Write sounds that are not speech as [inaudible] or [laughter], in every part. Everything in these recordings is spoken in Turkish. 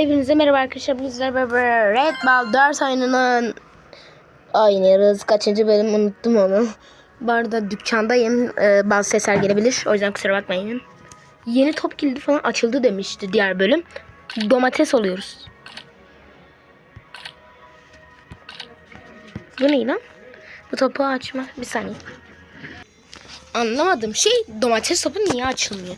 Hepinize merhaba arkadaşlar. Bugün sizlerle Red Ball 4 oyununun oynuyoruz. Kaçıncı bölüm unuttum onu. Bu arada dükkandayım. Ee, bazı sesler gelebilir. O yüzden kusura bakmayın. Yeni top kilidi falan açıldı demişti diğer bölüm. Domates oluyoruz. Bu ne lan? Bu topu açma. Bir saniye. Anlamadım. Şey domates topu niye açılmıyor?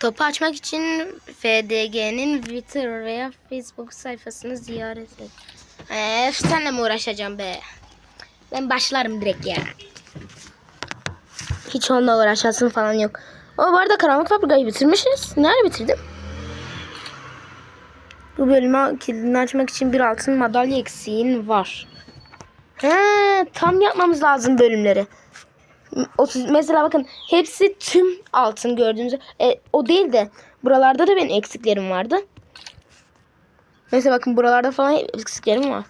Topu açmak için FDG'nin Twitter veya Facebook sayfasını ziyaret et. Eee senle mi uğraşacağım be? Ben başlarım direkt ya. Hiç onunla uğraşasın falan yok. O bu arada karanlık fabrikayı bitirmişiz. Nerede bitirdim? Bu bölümü kilidini açmak için bir altın madalya eksiğin var. He, tam yapmamız lazım bölümleri. 30 mesela bakın hepsi tüm altın gördüğünüz e, o değil de buralarda da benim eksiklerim vardı. Mesela bakın buralarda falan eksiklerim var.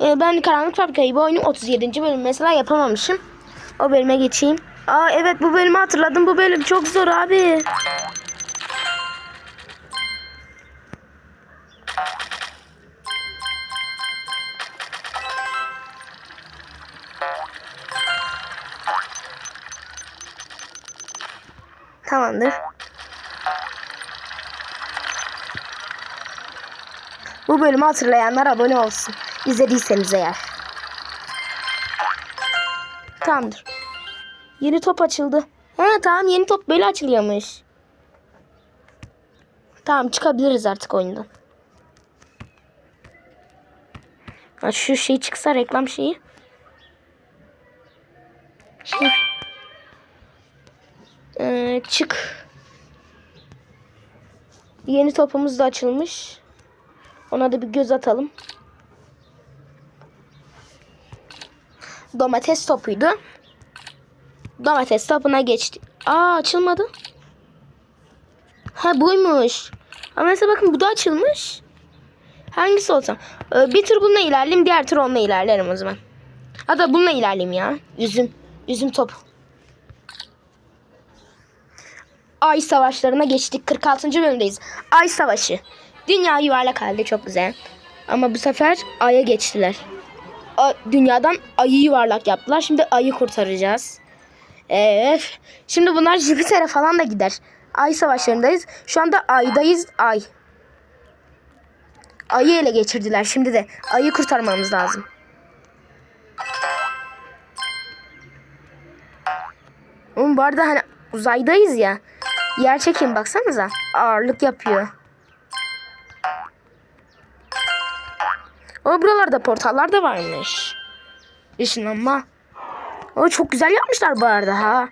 E, ben Karanlık Fabrikayı bu oyunun 37. bölüm mesela yapamamışım. O bölüme geçeyim. Aa evet bu bölümü hatırladım. Bu bölüm çok zor abi. Tamamdır. Bu bölümü hatırlayanlar abone olsun. İzlediyseniz eğer. Tamamdır. Yeni top açıldı. Ha tamam yeni top böyle açılıyormuş. Tamam çıkabiliriz artık oyundan. Ha, şu şey çıksa reklam şeyi. Hı. Ee, çık. Yeni topumuz da açılmış. Ona da bir göz atalım. Domates topuydu. Domates topuna geçti. Aa açılmadı. Ha buymuş. Ama mesela bakın bu da açılmış. Hangisi olsam? Ee, bir tur bununla ilerleyeyim. Diğer tur onunla ilerlerim o zaman. Hatta bununla ilerleyeyim ya. Üzüm. Üzüm top. Ay savaşlarına geçtik. 46. bölümdeyiz. Ay savaşı. Dünya yuvarlak halde çok güzel. Ama bu sefer Ay'a geçtiler. A- dünyadan Ay'ı yuvarlak yaptılar. Şimdi Ay'ı kurtaracağız. Evet. Şimdi bunlar Jüpiter'e falan da gider. Ay savaşlarındayız. Şu anda Ay'dayız. Ay. Ay'ı ele geçirdiler. Şimdi de Ay'ı kurtarmamız lazım. Oğlum bu arada hani uzaydayız ya. Yer çekim baksanıza. Ağırlık yapıyor. O buralarda portallar da varmış. Işınlanma. O çok güzel yapmışlar bu arada ha.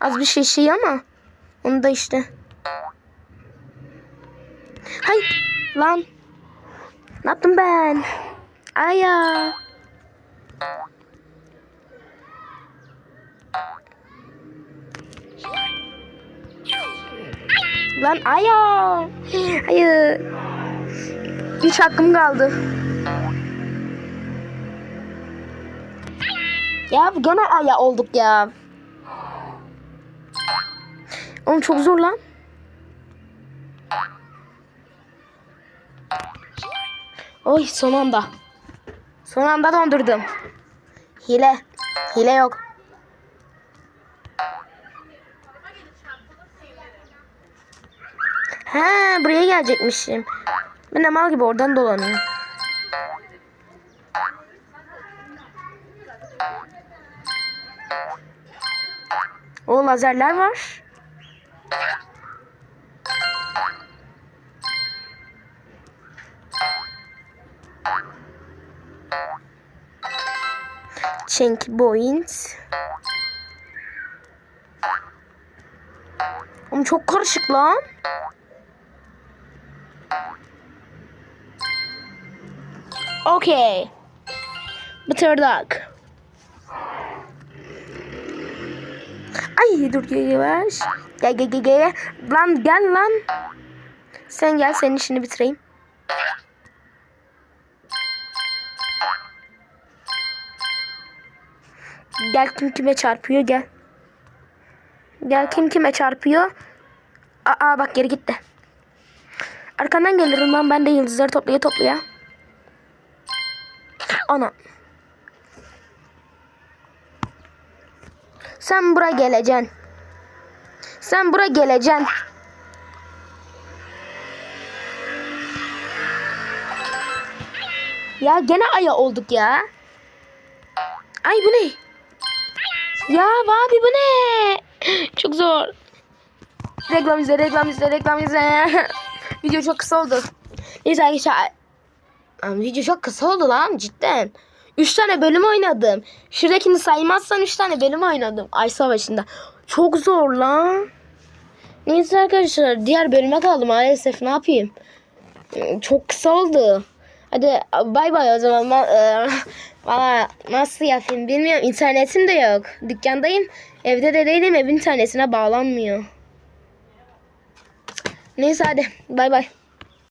Az bir şey şey ama. Onu da işte. Hay lan. Ne yaptım ben? Aya. Lan aya. Hayır. Üç hakkım kaldı. Ya gene aya olduk ya. Oğlum çok zor lan. Oy son anda. Son anda dondurdum. Hile. Hile yok. He buraya gelecekmişim. Ben de mal gibi oradan dolanıyorum. O lazerler var. Chink point. Oğlum çok karışık lan. Okey. Bitirdik. Ay dur yavaş. Gel gel gel gel. Lan gel lan. Sen gel senin işini bitireyim. Gel kim kime çarpıyor gel. Gel kim kime çarpıyor. Aa bak geri gitti. Arkandan gelirim ben. Ben de yıldızları toplaya toplaya. Ana. Sen bura geleceksin. Sen bura geleceksin. Ya gene aya olduk ya. Ay bu ne? Ya abi bu ne? Çok zor. Reklam izle, reklam izle, reklam izle. [laughs] video çok kısa oldu. Neyse arkadaşlar. Video çok kısa oldu lan cidden. 3 tane bölüm oynadım. Şuradakini saymazsan 3 tane bölüm oynadım. Ay Savaşı'nda. Çok zor lan. Neyse arkadaşlar diğer bölüme kaldım maalesef ne yapayım. Ee, Çok kısa oldu. Hadi bay bay o zaman. Ben, e, [laughs] Valla nasıl yapayım bilmiyorum. İnternetim de yok. Dükkandayım. Evde de değilim. Evin internetine bağlanmıyor. Neyse hadi bay bay.